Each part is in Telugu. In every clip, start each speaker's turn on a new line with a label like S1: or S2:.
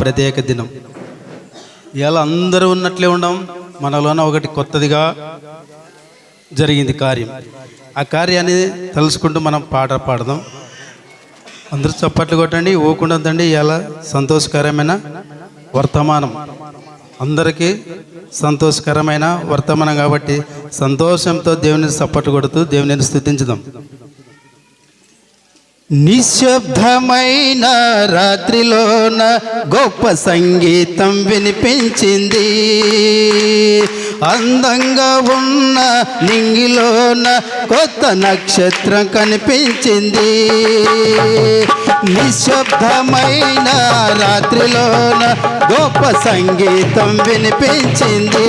S1: ప్రత్యేక దినం. ఇలా అందరూ ఉన్నట్లే ఉండం? మనలోన ఒకటి కొత్తదిగా జరిగింది కార్యం. ఆ కార్యాన్ని తెలుసుకుంటూ మనం పాట పాడదాం. అందరూ చప్పట్లు కొట్టండి ఊకుండదండి ఇలా సంతోషకరమైన వర్తమానం. అందరికీ సంతోషకరమైన వర్తమానం కాబట్టి సంతోషంతో దేవుని చప్పట్లు కొడుతూ దేవుని స్థుతించుదాం. నిశ్శబ్దమైన రాత్రిలోన గొప్ప సంగీతం వినిపించింది. అందంగా ఉన్న నింగిలోన కొత్త నక్షత్రం కనిపించింది. నిశ్శబ్దమైన రాత్రిలోన గొప్ప సంగీతం వినిపించింది.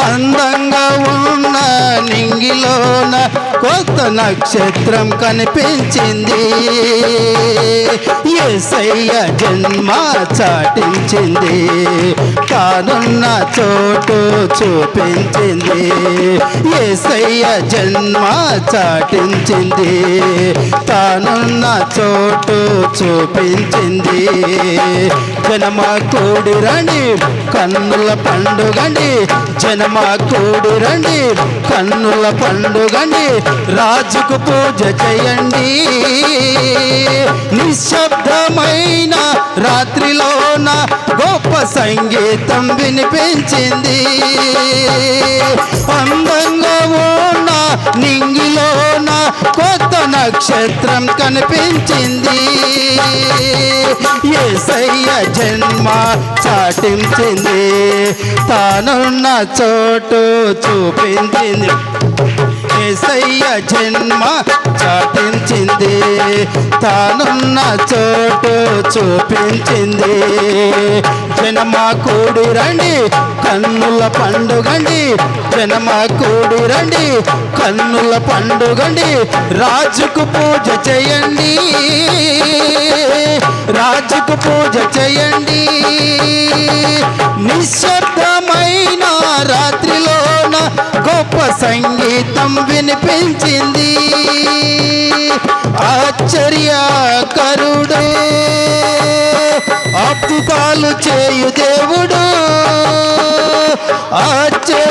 S1: అందంగా ఉన్న నింగిలోన కొత్త నక్షత్రం కనిపించింది. ఏసయ్య జన్మ చాటించింది. తానున్న చోటు చూపించింది. ఏసయ్య జన్మ చాటించింది. తానున్న చోటు చూపించింది. జనమ కూడిరని కన్నుల పండుగని జన జనమ కూడి రండి కన్నుల పండుగండి రాజుకు పూజ చేయండి. నిశ్శబ్దమైన రాత్రిలోన గొప్ప సంగీతం వినిపించింది. అందంగా ఉన్న నింగిలోన కో నక్షత్రం కనిపించింది. ఏసయ్య జన్మ చాటించింది. తానున్న చోటు చూపించింది. ఏసయ్య జన్మ చాటించింది. తానున్న చోటు చూపించింది. జనమా కూడి రండి కన్నుల పండుగండి జనమా కూడి రండి కన్నుల పండుగండి రాజుకు పూజ చేయండి రాజుకు పూజ చేయండి. నిశ్శబ్దమైన రాత్రిలోన గొప్ప సంగీతం వినిపించింది. ఆశ్చర్యకరుడు అద్భుతాలు చేయు దేవుడు ఆశ్చర్యాకరుడు.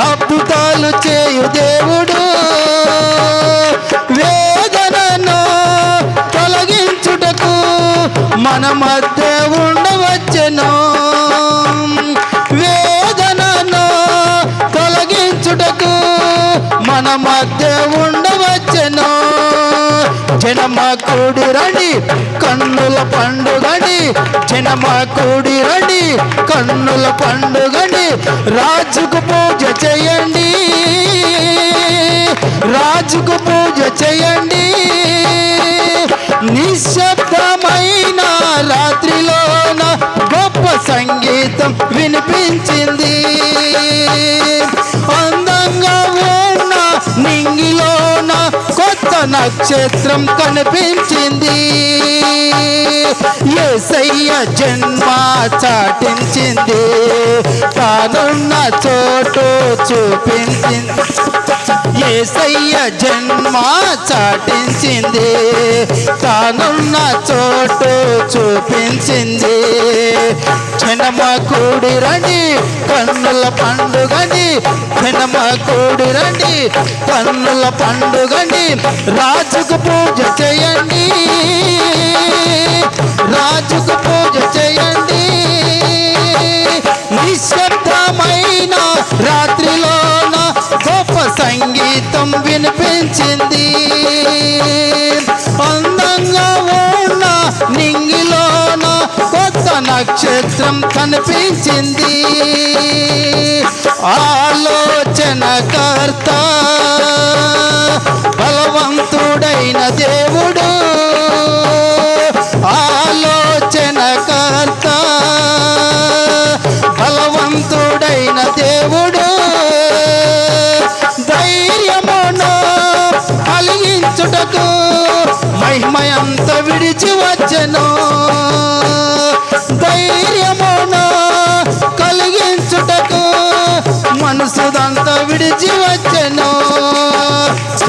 S1: అప్పు పాలు చేయు దేవుడు వేదనను తొలగించుటకు మన మధ్య ఉండవచ్చెను. వేదనను తొలగించుటకు మన మధ్య కూడి రండి. కన్నుల పండుగని జనమ కూడి రండి. కన్నుల పండుగని రాజుకు పూజ చేయండి. రాజుకు పూజ చేయండి. నిశ్శబ్దమైన రాత్రిలోన గొప్ప సంగీతం వినిపించింది. నక్షత్రం కనిపించింది. ఏసయ్య జన్మ చాటించింది. తానున్న చోటు చూపించింది. ఏసయ్య జన్మ చాటించింది. తానున్న చోటు చూపించింది. జనమ కూడి రండి కన్నుల పండుగని జనమ కూడి రండి కన్నుల పండుగని రాజుకు పూజ చేయండి నక్షత్రం కనిపించింది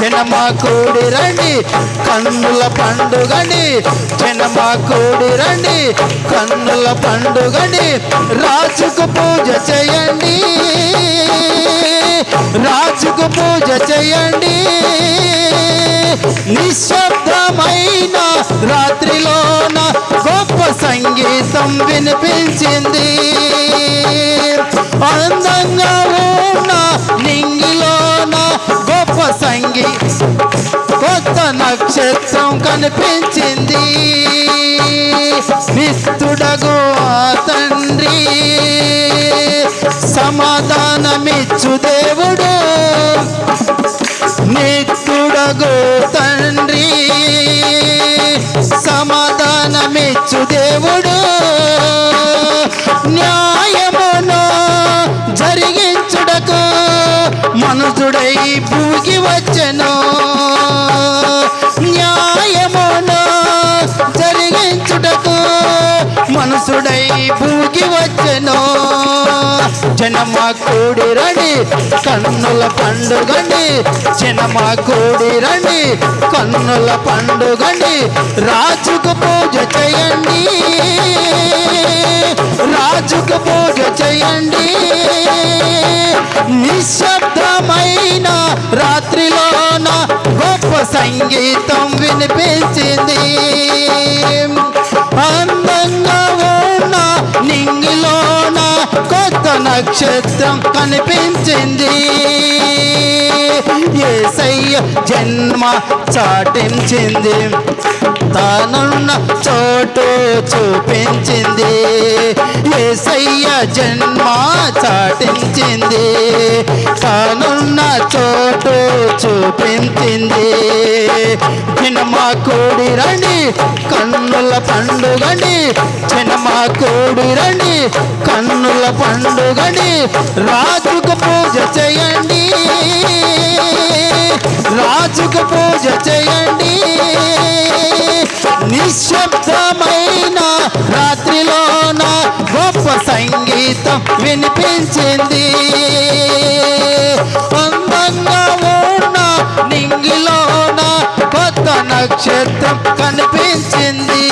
S1: జనమా కూడి రండి. కన్నుల పండుగని జనమా కూడి రండి. కన్నుల పండుగని రాజుకు పూజ చేయండి. రాజుకు పూజ చేయండి. నిశ్శబ్దమైన రాత్రిలోన గొప్ప సంగీతం వినిపించింది. అందంగా ఉన్న నింగిలోన గొప్ప సంగీతం నక్షత్రం కనిపించింది. నిస్తుడగు తండ్రి. సమాధానమిచ్చు దేవుడు. నిత్తుడగు తండ్రి. సమాధానమిచ్చు దేవుడు. న్యాయమును జరిగించుటకు మనుషుడై భూకి వచ్చెను. మనసుడై భూకి వచ్చెను. జనమా కూడి రండి కన్నుల పండుగండి. జనమా కూడి రండి కన్నుల పండుగండి. రాజుకు పూజ చేయండి. రాజుకు పూజ చేయండి. నిశ్శబ్దమైన రాత్రిలోన గొప్ప సంగీతం వినిపించింది. కొత్త నక్షత్రం కనిపించింది. ఏసయ్య జన్మ చాటించింది. తానున్న చోటు చూపించింది. ఏసయ్య జన్మ చాటించింది. తానున్న చూపించింది. జనమా కూడి రండి కన్నుల పండుగని. చినమా కూడి రండి కన్నుల పండుగని. రాజుకు పూజ చేయండి. రాజుకు పూజ చేయండి. నిశ్శబ్దమైన రాత్రిలోన గొప్ప సంగీతం వినిపించింది. నక్షత్రం కనిపించింది.